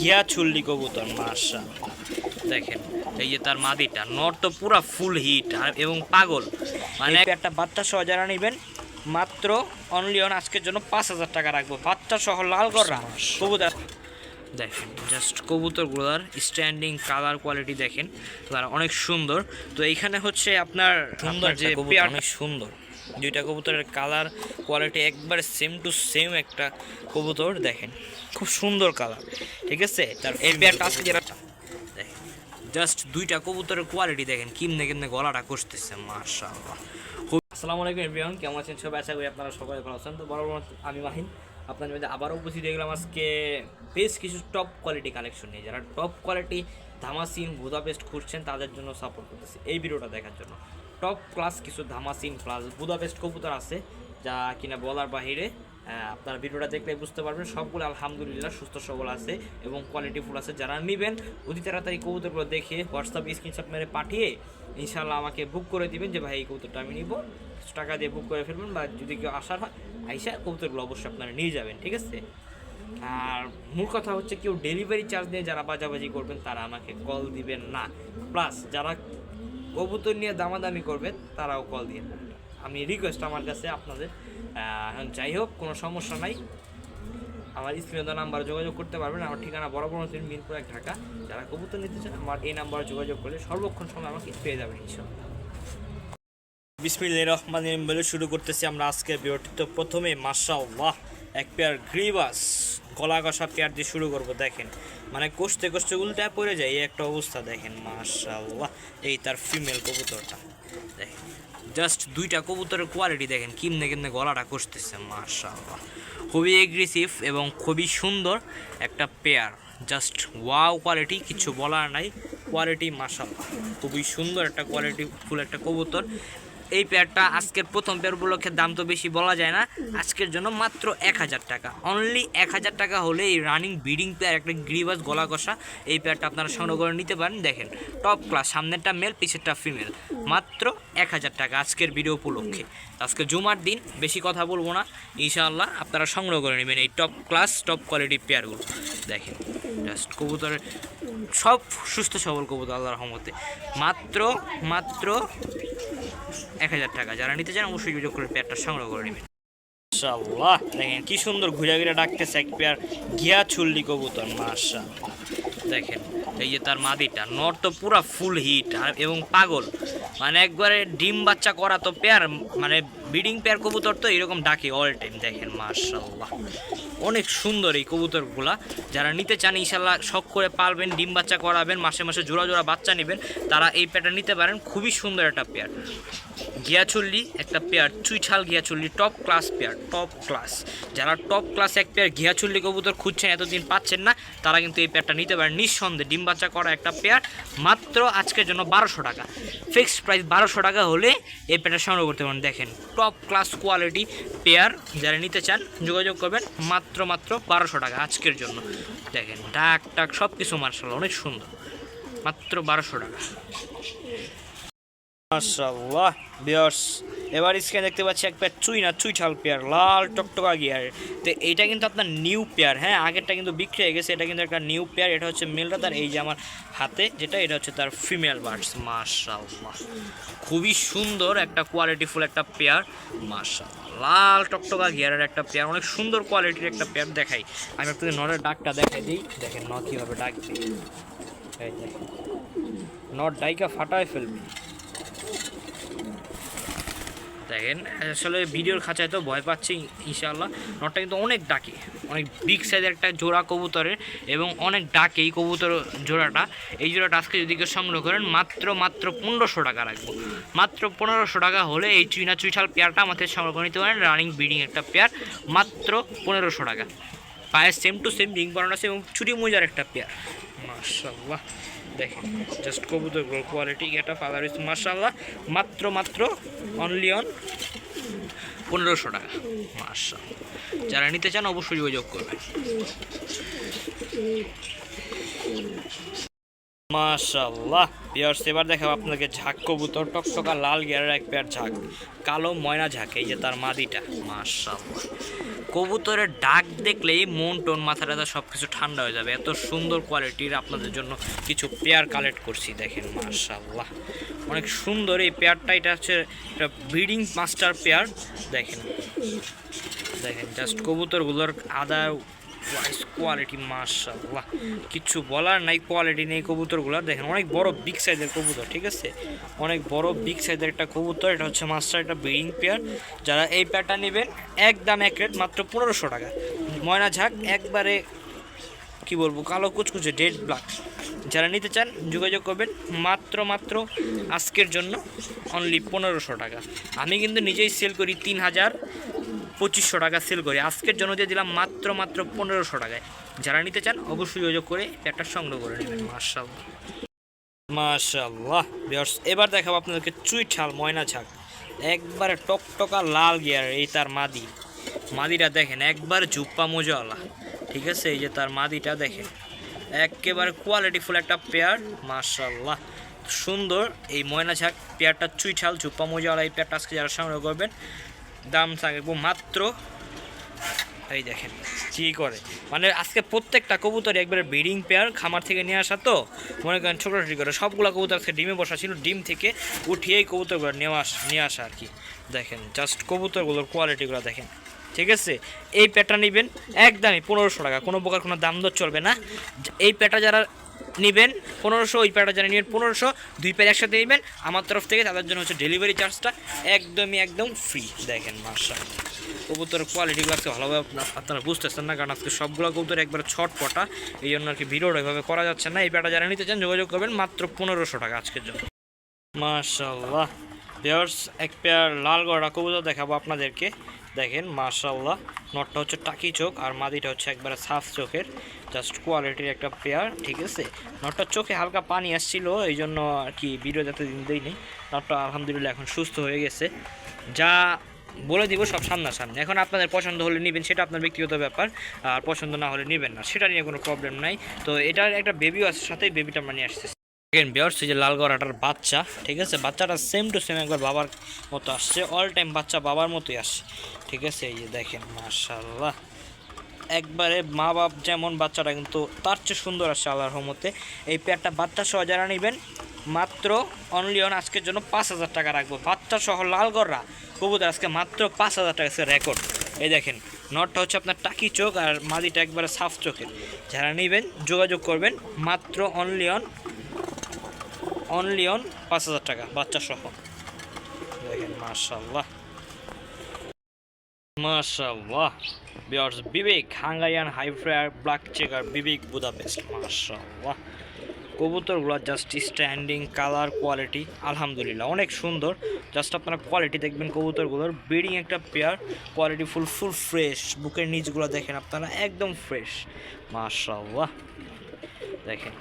ঘিয়া চুল্লি কবুতর মার্শা দেখেন এই যে তার মাদিটা নর তো পুরা ফুল হিট এবং পাগল। মানে একটা বাচ্চা সহ যারা নেবেন মাত্র অনলি অন আজকের জন্য পাঁচ হাজার টাকা রাখব। বাচ্চা সহ লাল গররা কবুতর। দেখেন জাস্ট কবুতরগুলোর স্ট্যান্ডিং কালার কোয়ালিটি দেখেন তারা অনেক সুন্দর। তো এইখানে হচ্ছে আপনার সুন্দর যে অনেক সুন্দর। দুইটা কবুতরের কালার কোয়ালিটি একবারে সেম টু সেম একটা কবুতর দেখেন। খুব সুন্দর কালার ঠিক আছে? তার এই পেয়ারটা আজকে যেটা দেখেন জাস্ট দুইটা কবুতরের কোয়ালিটি দেখেন কিমনে কিমনে গলাটা কষতেছে মাশাআল্লাহ। খুব- আসসালামু আলাইকুম এভরিওয়ান কেমন আছেন সবাই? আশা করি আপনারা সবাই ভালো আছেন। তো মতো আমি মাহিন আপনাদের মধ্যে আবারও উপস্থিত হয়ে গেলাম আজকে বেশ কিছু টপ কোয়ালিটি কালেকশন নিয়ে। যারা টপ কোয়ালিটি ধামাসিন বুদাপেস্ট খুঁজছেন তাদের জন্য সাপোর্ট করতেছি এই ভিডিওটা দেখার জন্য। টপ ক্লাস কিছু ধামাসিন প্লাস বুদাপেস্ট কবুতর আছে, যা কিনা বলার বাহিরে আপনারা ভিডিওটা দেখলে বুঝতে পারবেন, সবগুলো আলহামদুলিল্লাহ সুস্থ সবল আছে এবং কোয়ালিটি ফুল আছে। যারা নেবেন, অতি তাড়াতাড়ি কবুতরগুলো দেখে হোয়াটসঅ্যাপ স্ক্রিনশট মেরে পাঠিয়ে ইনশাল্লাহ আমাকে বুক করে দিবেন যে, ভাই, এই কবুতরটা আমি নিব। কিছু টাকা দিয়ে বুক করে ফেলবেন বা যদি কেউ আসার হয়, আইসা কবুতরগুলো অবশ্যই আপনারা নিয়ে যাবেন, ঠিক আছে? আর মূল কথা হচ্ছে, কেউ ডেলিভারি চার্জ নিয়ে যারা বাজাবাজি করবেন, তারা আমাকে কল দিবেন না। প্লাস যারা কবুতর নিয়ে দামাদামি করবেন তারাও কল দিয়ে আমি রিকোয়েস্ট আমার কাছে আপনাদের যাই হোক, কোনো সমস্যা নাই। আমার স্ক্রিনে নাম্বার যোগাযোগ করতে পারবেন। আমার ঠিকানা বরাবর হচ্ছে মিরপুর এক ঢাকা। যারা কবুতর নিতে চান, আমার এই নাম্বারে যোগাযোগ করলে সর্বক্ষণ সময় আমাকে পেয়ে যাবেন ইনশাল্লাহ বিসমিল্লাহির রহমানির রহিম বলে শুরু করতেছি আমরা আজকের ভিডিওটি তো প্রথমে, মাশাআল্লাহ। এক পেয়ার গ্রিবাস, গলা কষা পেয়ার দিয়ে শুরু করব, দেখেন। মানে কষতে কষতে উল্টায় পড়ে যায়, এই একটা অবস্থা, দেখেন, মাশাআল্লাহ। এই তার ফিমেল কবুতরটা, দেখেন। জাস্ট দুইটা কবুতরের কোয়ালিটি দেখেন, কিমনে কিমনে গলাটা কষতেছে, মাশাআল্লাহ। খুবই এগ্রেসিভ এবং খুবই সুন্দর একটা পেয়ার জাস্ট ওয়াও কোয়ালিটি কিছু বলার নাই। কোয়ালিটি মাশাআল্লাহ। খুবই সুন্দর একটা কোয়ালিটি ফুল একটা কবুতর। এই পেয়ারটা আজকের প্রথম পেয়ার উপলক্ষে দাম তো বেশি বলা যায় না। আজকের জন্য মাত্র এক হাজার টাকা। অনলি এক হাজার টাকা হলে এই রানিং ব্রিডিং পেয়ার একটা গ্রিবাস গলা কষা এই পেয়ারটা আপনারা সংগ্রহ করে নিতে পারেন। দেখেন টপ ক্লাস সামনেরটা মেল পিছেরটা ফিমেল মাত্র এক হাজার টাকা আজকের ভিডিও উপলক্ষে। আজকে জুমার দিন, বেশি কথা বলব না। ইনশাআল্লাহ আপনারা সংগ্রহ করে নেবেন এই টপ ক্লাস টপ কোয়ালিটি পেয়ারগুলো দেখেন জাস্ট কবুতরের সব সুস্থ সবল কবুতর, আল্লাহর রহমতে। মাত্র মাত্র এক হাজার টাকা। যারা নিতে চান, অবশ্যই যোগাযোগ করে পেয়ারটা সংগ্রহ করে নেবেন। মাশাআল্লাহ, দেখেন কি সুন্দর ঘুরে ঘুরে ডাকতেছে এক পেয়ার ঘিয়া চুল্লি কবুতর, মাশাআল্লাহ। দেখেন, এই যে তার মাদিটা, নর তো পুরা ফুল হিট এবং পাগল। মানে একবারে ডিম বাচ্চা করা তো পেয়ার মানে ব্রিডিং পেয়ার কবুতর তো এরকম ডাকে অল টাইম দেখেন, মাশাআল্লাহ। অনেক সুন্দর এই কবুতরগুলা। যারা নিতে চান ইনশাল্লাহ শখ করে পালবেন, ডিম বাচ্চা করাবেন, মাসে মাসে জোড়া জোড়া বাচ্চা নেবেন, তারা এই পেয়ারটা নিতে পারেন। খুবই সুন্দর একটা পেয়ার ঘিয়াচুল্লি একটা পেয়ার চুইঠাল ঘিয়াচুল্লি top class pair top class যারা টপ ক্লাস এক পেয়ার ঘিয়াচুল্লি কবুতর খুঁজছেন, এতদিন পাচ্ছেন না, তারা কিন্তু এই পেয়ারটা নিতে পারেন। নিঃসন্দেহে ডিম বাচ্চা করা একটা পেয়ার মাত্র আজকের জন্য বারোশো টাকা। ফিক্সড প্রাইস বারোশো টাকা হলে এই পেয়ারটা সংগ্রহ করতে পারেন। দেখেন টপ ক্লাস কোয়ালিটি পেয়ার যারা নিতে চান, যোগাযোগ করবেন মাত্র মাত্র বারোশো টাকা আজকের জন্য। দেখেন ডাক টাক সব কিছু মার্শাল, অনেক সুন্দর। মাত্র বারোশো টাকা। মাশাআল্লাহ, বিয়ার্স, এবার স্ক্রিনে দেখতে পাচ্ছি এক পেয়ার চুই না, চুই ছাল পেয়ার লাল টকটকা গিয়ার তো এইটা কিন্তু আপনার নিউ পেয়ার হ্যাঁ আগেরটা কিন্তু বিক্রি হয়ে গেছে, এটা কিন্তু একটা নিউ পেয়ার এটা হচ্ছে মেলটা তার এই যে আমার হাতে যেটা, এটা হচ্ছে তার ফিমেল বার্ডস মাশাআল্লাহ। খুবই সুন্দর একটা কোয়ালিটিফুল একটা পেয়ার মাশাআল্লাহ। লাল টকটকা গিয়ারের একটা পেয়ার অনেক সুন্দর কোয়ালিটির একটা পেয়ার দেখাই। আমি একটু নরের ডাকটা দেখাই দিই, দেখেন ন কীভাবে ডাক নট ডাইকা ফাটায় ফেলবি। দেখেন, আসলে ভিডিওর খাঁচায় তো ভয় পাচ্ছি, ইনশাআল্লাহ। নটটা কিন্তু অনেক ডাকে, অনেক বিগ সাইজের একটা জোড়া কবুতরের এবং অনেক ডাকে এই কবুতর জোড়াটা। এই জোড়াটা আজকে যদি কেউ সংগ্রহ করেন, মাত্র মাত্র পনেরোশো টাকা রাখব। মাত্র পনেরোশো টাকা হলে এই চুইনা চুইঠাল পেয়ারটা আমাদের সংগ্রহ করে নিতে পারেন রানিং ব্রিডিং একটা পেয়ার, মাত্র পনেরোশো টাকা। পায়ের সেম টু সেম রিং বানানো আছে এবং ছুটি মোজার একটা পেয়ার। মাশাল্লাহ দেখেন জাস্ট কবুতর কোয়ালিটি এটা ফাদার ইস মাশাল্লাহ মাত্র মাত্র অনলি অন পনেরোশো টাকা। মাশাল্লাহ যারা নিতে চান অবশ্যই যোগাযোগ করবেন। মাশাল্লাহ পিয়ার্স এবার দেখাবো আপনাকে ঝাঁক কবুতর টকটকা লাল গিয়ারের এক পেয়ার ঝাঁক, কালো ময়না ঝাঁক, এই যে তার মাদিটা। মাশাল্লাহ কবুতরের ডাক দেখলেই মন টোন মাথা টাথা সব কিছু ঠান্ডা হয়ে যাবে। এত সুন্দর কোয়ালিটির আপনাদের জন্য কিছু পেয়ার কালেক্ট করছি, দেখেন মার্শাল্লাহ অনেক সুন্দর এই পেয়ারটা এটা হচ্ছে একটা ব্রিডিং মাস্টার পেয়ার দেখেন। দেখেন জাস্ট কবুতরগুলোর আদা ওয়াইস কোয়ালিটি মাশাল্লাহ কিচ্ছু বলার নাই কোয়ালিটি নেই কবুতরগুলোর দেখেন, অনেক বড় বিগ সাইজের কবুতর, ঠিক আছে? অনেক বড় বিগ সাইজের একটা কবুতর, এটা হচ্ছে মাস্টার একটা ব্রিডিং পেয়ার যারা এই পেয়ারটা নেবেন একদম এক রেট মাত্র পনেরোশো টাকা। ময়না ঝাঁক, একবারে, কি বলব, কালো কুচকুচে ডেড ব্ল্যাক যারা নিতে চান, যোগাযোগ করবেন, মাত্র মাত্র আজকের জন্য অনলি পনেরোশো টাকা। আমি কিন্তু নিজেই সেল করি তিন হাজার পঁচিশশো টাকা সেল করি। আজকের জন্য দিয়ে দিলাম মাত্র মাত্র পনেরোশো টাকায়। যারা নিতে চান, অবশ্যই যোগাযোগ করে একটা সংগ্রহ করে নেবেন। মার্শাল্লাহ মাশাল্লাহ বিয়ার্স এবার দেখাবো আপনাদেরকে চুই চুইঠাল ময়না ঝাঁক একবারে টকটকা লাল গিয়ার, এই তার মাদি। মাদিটা দেখেন, একবার জুপ্পা মোজাওয়ালা। ঠিক আছে? এই যে তার মাদিটা দেখেন। একেবারে কোয়ালিটিফুল একটা পেয়ার। মাশাল্লাহ সুন্দর এই ময়না ঝাঁক পেয়ারটা, চুইঠাল জুপ্পা মোজাওয়ালা এই পেয়ারটা আজকে যারা সংগ্রহ করবেন দাম থাকব মাত্র। এই দেখেন, কি করে? মানে আজকে প্রত্যেকটা কবুতর একবারে ব্রিডিং পেয়ার খামার থেকে নিয়ে আসা তো। মনে করেন ছোটাছুটি করে সবগুলো কবুতর আজকে ডিমে বসা ছিল, ডিম থেকে উঠিয়েই কবুতরগুলো নেওয়া আস, নিয়ে আসা আর কি। দেখেন জাস্ট কবুতরগুলোর কোয়ালিটিগুলো দেখেন। ঠিক আছে? এই প্যাটা নেবেন একদমই পনেরোশো টাকা, কোনো প্রকার কোনো দাম দর চলবে না। এই প্যাটা যারা নেবেন। পনেরোশো ওই প্যাটা যারা নেবেন, পনেরোশো দুই প্যার একসাথে নেবেন। আমার তরফ থেকে তাদের জন্য হচ্ছে ডেলিভারি চার্জটা একদমই একদম ফ্রি দেখেন মাসা কবুতরের কোয়ালিটিগুলো আজকে ভালোভাবে আপনা- আপনারা বুঝতেছেন না, কারণ আজকে সবগুলো কবুতর একবার ছটপটা। এই জন্য আর কি ভিডিওটা এভাবে করা যাচ্ছে না। এই প্যাটা যারা নিতে চান, যোগাযোগ করবেন মাত্র পনেরোশো টাকা আজকের জন্য। মাশাল্লাহ পেয়ার্স এক পেয়ার লাল গড়া কবুতর দেখাবো আপনাদেরকে। দেখেন মাশাল্লাহ নটটা হচ্ছে টাকি চোখ আর মাদিটা হচ্ছে একবারে সাফ চোখের। জাস্ট কোয়ালিটির একটা পেয়ার ঠিক আছে? নটটার চোখে হালকা পানি আসছিল এই জন্য আর কি ভিডিও যাতে দিন দেয়নি নটটা আলহামদুলিল্লাহ এখন সুস্থ হয়ে গেছে। যা বলে দিব সব সামনাসামনি। এখন আপনাদের পছন্দ হলে নেবেন, সেটা আপনার ব্যক্তিগত ব্যাপার। আর পছন্দ না হলে নেবেন না, সেটা নিয়ে কোনো প্রবলেম নাই। তো এটার একটা বেবিও আছে সাথে বেবিটা আমরা নিয়ে আসতেছি। সেকেন্ড বিয়ার্স যে লাল গড়াটার বাচ্চা, ঠিক আছে? বাচ্চাটা সেম টু সেম একবার বাবার মতো আসছে। অল টাইম বাচ্চা বাবার মতোই আসছে। ঠিক আছে? এই যে দেখেন মাশাল্লাহ একবারে মা বাপ যেমন বাচ্চাটা কিন্তু তার চেয়ে সুন্দর আসছে আল্লাহর রহমতে। এই পেয়ারটা বাচ্চা সহ যারা নেবেন, মাত্র অনলি অন আজকের জন্য পাঁচ হাজার টাকা রাখব। বাচ্চা সহ লাল গড়রা কবুতর আজকে মাত্র পাঁচ হাজার টাকা আজকে রেকর্ড এই দেখেন নটটা হচ্ছে আপনার টাকি চোখ আর মাদিটা একবারে সাফ চোখের। যারা নেবেন, যোগাযোগ করবেন, মাত্র অনলি অন অনলি অন পাঁচ হাজার টাকা বাচ্চা সহ দেখেন মাশাল্লাহ মাশাল্লাহ বিয়ার্স বিবেক হাঙ্গারিয়ান হাইফ্রায়ার ব্ল্যাক চেকার, বিবেক, বুদাপেস্ট মাশাল্লাহ কবুতরগুলো জাস্ট স্ট্যান্ডিং কালার কোয়ালিটি আলহামদুলিল্লাহ, অনেক সুন্দর। জাস্ট আপনারা কোয়ালিটি দেখবেন কবুতরগুলোর। ব্রিডিং একটা pair quality full full fresh বুকের নিচগুলো দেখেন আপনারা, একদম ফ্রেশ মাশাল্লাহ দেখেন।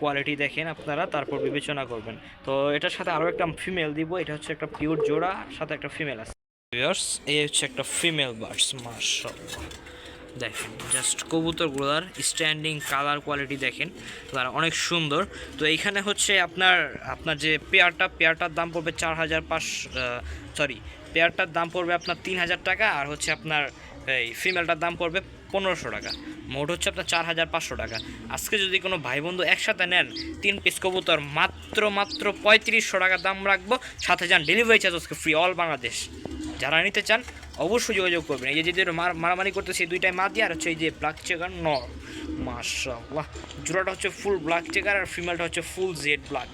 কোয়ালিটি দেখেন আপনারা, তারপর বিবেচনা করবেন। তো এটার সাথে আরও একটা ফিমেল দিব, এটা হচ্ছে একটা পিওর জোড়া, সাথে একটা ফিমেল আছে। এই হচ্ছে একটা ফিমেল বার্ডস মাশাআল্লাহ। দেখেন জাস্ট কবুতরগুলোর স্ট্যান্ডিং কালার কোয়ালিটি দেখেন, তারা অনেক সুন্দর। তো এইখানে হচ্ছে আপনার আপনার যে পেয়ারটা, পেয়ারটার দাম পড়বে চার হাজার পাঁচ সরি পেয়ারটার দাম পড়বে আপনার তিন হাজার টাকা, আর হচ্ছে আপনার এই ফিমেলটার দাম পড়বে পনেরোশো টাকা। মোট হচ্ছে আপনার চার হাজার পাঁচশো টাকা। আজকে যদি কোনো ভাই বন্ধু একসাথে নেন, তিন পিস কবুতর, মাত্র মাত্র পঁয়ত্রিশশো টাকা দাম রাখব। সাথে যান ডেলিভারি চার্জ আজকে ফ্রি অল বাংলাদেশ যারা নিতে চান, অবশ্যই যোগাযোগ করবেন। এই যে যে মার- মারামারি করতেছে, এই দুইটাই দিয়ে, আর হচ্ছে এই যে ব্ল্যাক চেকার ন। মাশাল্লাহ জোড়াটা হচ্ছে ফুল ব্ল্যাক চেকার আর ফিমেলটা হচ্ছে ফুল জেড ব্ল্যাক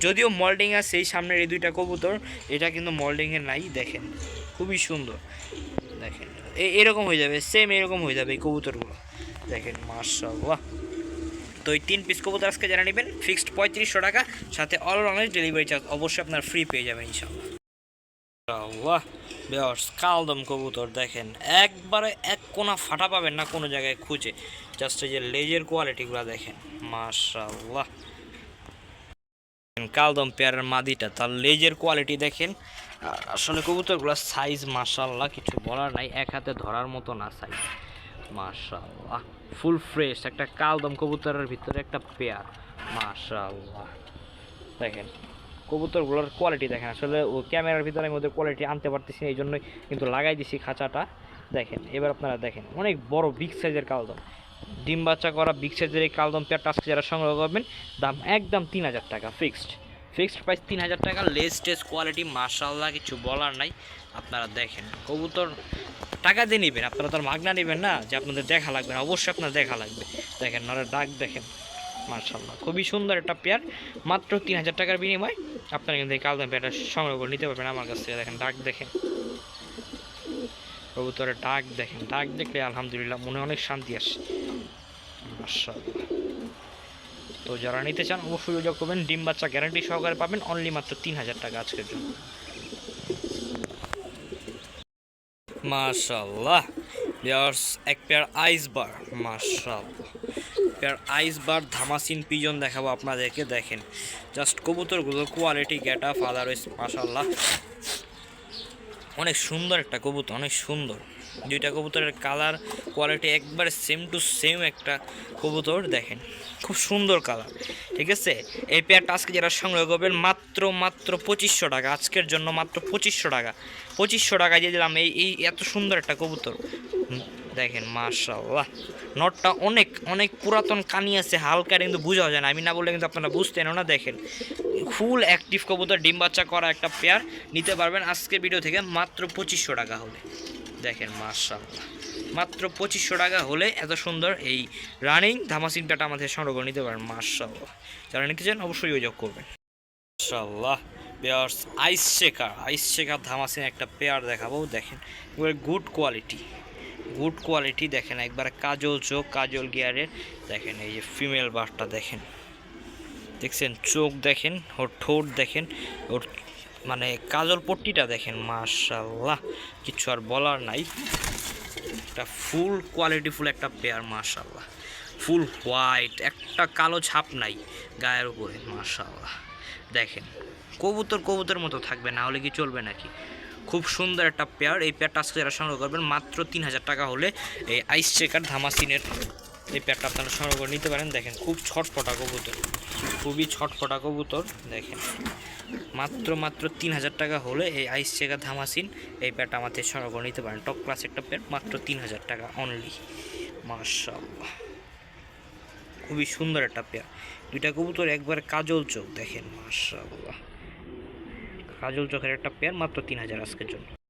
যদিও মল্ডিং আছে, এই সামনের এই দুইটা কবুতর, এটা কিন্তু মল্ডিংয়ে নাই, দেখেন। খুবই সুন্দর। দেখেন। এরকম হয়ে যাবে সেম এরকম হয়ে যাবে এই কবুতরগুলো। দেখেন মাশাল্লাহ তো এই তিন পিস কবুতর আজকে যারা নেবেন ফিক্সড পঁয়ত্রিশশো টাকা, সাথে অল ডেলিভারি চার্জ অবশ্যই আপনার ফ্রি পেয়ে যাবেন ইনশাল্লাহ কালদম কবুতর, দেখেন, একবারে এক কোনা ফাটা পাবেন না কোনো জায়গায় খুঁজে। জাস্ট এই যে লেজের কোয়ালিটিগুলো দেখেন মাশাল্লাহ কালদম পেয়ারের মাদিটা, তার লেজের কোয়ালিটি দেখেন আসলে কবুতরগুলোর সাইজ মাশাল্লাহ কিছু বলার নাই। এক হাতে ধরার মতো না সাইজ মাশাল্লাহ ফুল ফ্রেশ একটা কালদম কবুতরের ভিতরে একটা পেয়ার মাশাল্লাহ দেখেন, কবুতরগুলোর কোয়ালিটি দেখেন। আসলে ও ক্যামেরার ভিতরে আমি ওদের কোয়ালিটি আনতে পারতেছি এই জন্যই কিন্তু লাগাই দিছি খাঁচাটা। দেখেন, এবার আপনারা দেখেন, অনেক বড় বিগ সাইজের কালদম। ডিম বাচ্চা করা বিগ সাইজের এই কালদম পেয়ারটা আজকে যারা সংগ্রহ করবেন, দাম একদম তিন হাজার টাকা ফিক্সড ফিক্সড প্রাইস তিন হাজার টাকা লেস্টেস্ট কোয়ালিটি মার্শাল্লাহ কিছু বলার নাই। আপনারা দেখেন, কবুতর টাকা দিয়ে নেবেন, আপনারা তো মাগনা নেবেন না, যে আপনাদের দেখা লাগবে না, অবশ্যই আপনার দেখা লাগবে। দেখেন নরে ডাক দেখেন মার্শাল্লাহ খুবই সুন্দর একটা পেয়ার, মাত্র তিন হাজার টাকার বিনিময় আপনারা কিন্তু এই কালদাম পেয়ারটা সংগ্রহ করে নিতে পারবেন আমার কাছ থেকে। দেখেন ডাক দেখেন, কবুতরের ডাক দেখেন ডাক দেখলে আলহামদুলিল্লাহ মনে অনেক শান্তি আসে মার্শাল্লাহ তো যারা নিতে চান, অবশ্যই যোগাযোগ করবেন। ডিম বাচ্চা গ্যারান্টি সহকারে পাবেন অনলি মাত্র তিন হাজার টাকা আজকের জন্য। মাশাল্লাহ ইয়ার্স এক পেয়ার আইস বার মাশাল্লাহ পেয়ার আইস বার ধামাসিন পিজন দেখাবো আপনাদেরকে, দেখেন। জাস্ট কবুতরগুলোর কোয়ালিটি গেট আপ আদারওয়াইজ মাশাল্লাহ অনেক সুন্দর একটা কবুতর, অনেক সুন্দর। দুইটা কবুতরের কালার কোয়ালিটি একবারে সেম টু সেম একটা কবুতর, দেখেন। খুব সুন্দর কালার ঠিক আছে? এই পেয়ারটা আজকে যারা সংগ্রহ করবেন, মাত্র মাত্র পঁচিশশো টাকা, আজকের জন্য মাত্র পঁচিশশো টাকা। পঁচিশশো টাকা দিয়ে দিলাম এই এই এত সুন্দর একটা কবুতর। দেখেন মাশাল্লাহ নটটা অনেক অনেক পুরাতন, কানি আছে, হালকা কিন্তু বোঝা যায় না। আমি না বললে কিন্তু আপনারা বুঝতেন না, দেখেন। ফুল অ্যাক্টিভ কবুতর, ডিম বাচ্চা করা একটা পেয়ার নিতে পারবেন আজকের ভিডিও থেকে মাত্র পঁচিশশো টাকা হলে। দেখেন মার্শাল্লাহ মাত্র পঁচিশশো টাকা হলে এত সুন্দর এই রানিং ধামাসিন পেয়ারটা আমাদের সংগ্রহ করে নিতে পারেন মার্শাল্লাহ যারা নিতে চান অবশ্যই যোগাযোগ করবেন। মার্শাল্লাহ পেয়ার্স আইস শেখার আইস শেখার ধামাসিন একটা পেয়ার দেখাবো, দেখেন। গুড কোয়ালিটি গুড কোয়ালিটি দেখেন, একবার কাজল চোখ কাজল গিয়ারের দেখেন, এই যে ফিমেল বারটা দেখেন। দেখছেন, চোখ দেখেন, ওর ঠোঁট দেখেন, ওর মানে কাজল পট্টিটা দেখেন মাশাল্লাহ কিছু আর বলার নাই। একটা ফুল কোয়ালিটিফুল একটা পেয়ার মাশাল্লাহ ফুল হোয়াইট, একটা কালো ছাপ নাই গায়ের উপরে মাশাল্লাহ দেখেন, কবুতর কবুতর মতো থাকবে, না হলে কি চলবে নাকি? খুব সুন্দর একটা পেয়ার, এই পেয়ারটা আজকে যারা সংগ্রহ করবেন, মাত্র তিন হাজার টাকা হলে এই আইস চেকার ধামাসিনের এই পেয়ারটা আপনারা সংগ্রহ করে নিতে পারেন। দেখেন, খুব ছটফটা কবুতর। খুবই ছটফটা কবুতর, দেখেন। মাত্র মাত্র তিন হাজার টাকা হলে এই আইস চেকার ধামাসিন এই পেয়ারটা আমাদের সংগ্রহ করে নিতে পারেন। টপ ক্লাস একটা পেয়ার মাত্র তিন হাজার টাকা অনলি মাশাআল্লাহ। খুবই সুন্দর একটা পেয়ার দুইটা কবুতর একবার কাজল চোখ, দেখেন। মাশাআল্লাহ। কাজল চোখের একটা পেয়ার মাত্র তিন হাজার আজকের জন্য।